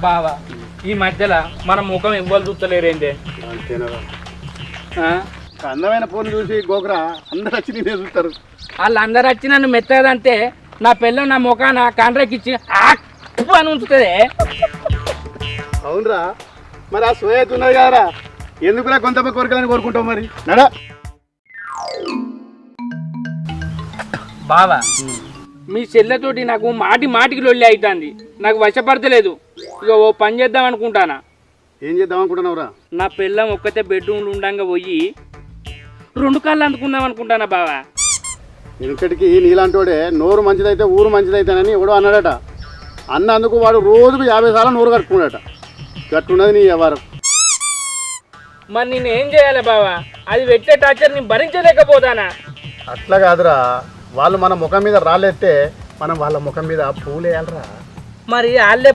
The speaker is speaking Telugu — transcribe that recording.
బావా ఈ మధ్యలో మన ముఖం ఎవ్వరు చూస్తలేరేందే? ఆ? అందమైన ఫోన్ చూసి గోకురా అందరు వచ్చి నేనే చూస్తారు. వాళ్ళందరూ వచ్చి నన్ను మెత్తదంటే నా పిల్ల నా ముఖాన కాంట్రాక్ట్ ఇచ్చి ఆక్ అని ఉంచుతుంది. అవునరా మరి ఆ సోయత్ ఉన్నది కదరా ఎందుకురా కొంత కోరికలని కోరుకుంటాం మరి? నడా. బావా మీ చెల్లెతోటి నాకు మాటి మాటికి లొల్లి అవుతుంది నాకు వశపడతలేదు. ఇక ఓ పని చేద్దాం అనుకుంటానా? ఏం చేద్దాం అనుకుంటున్నావురా? నా పిల్లం ఒక్కతే బెడ్రూమ్లో ఉండంగా పోయి రెండు కాళ్ళు అందుకుందాం అనుకుంటానా బావా? వెనుకటికి నీలాంటోడే నోరు మంచిదైతే ఊరు మంచిదైతేనని ఎవడో అన్నాడట. అన్నందుకు వాడు రోజుకు యాభై సార్లు నోరు కట్టుకున్నాడట. గట్టున్నది నీ వ్యవహారం. మరి నేను ఏం చేయాలి బావా? అది పెట్టే టార్చర్ నేను భరించలేకపోతానా? అట్లా కాదురా. వాళ్ళు మన ముఖం మీద రాళ్ళెత్తే మనం వాళ్ళ ముఖం మీద పూలేయాలరా. మరి వాళ్ళే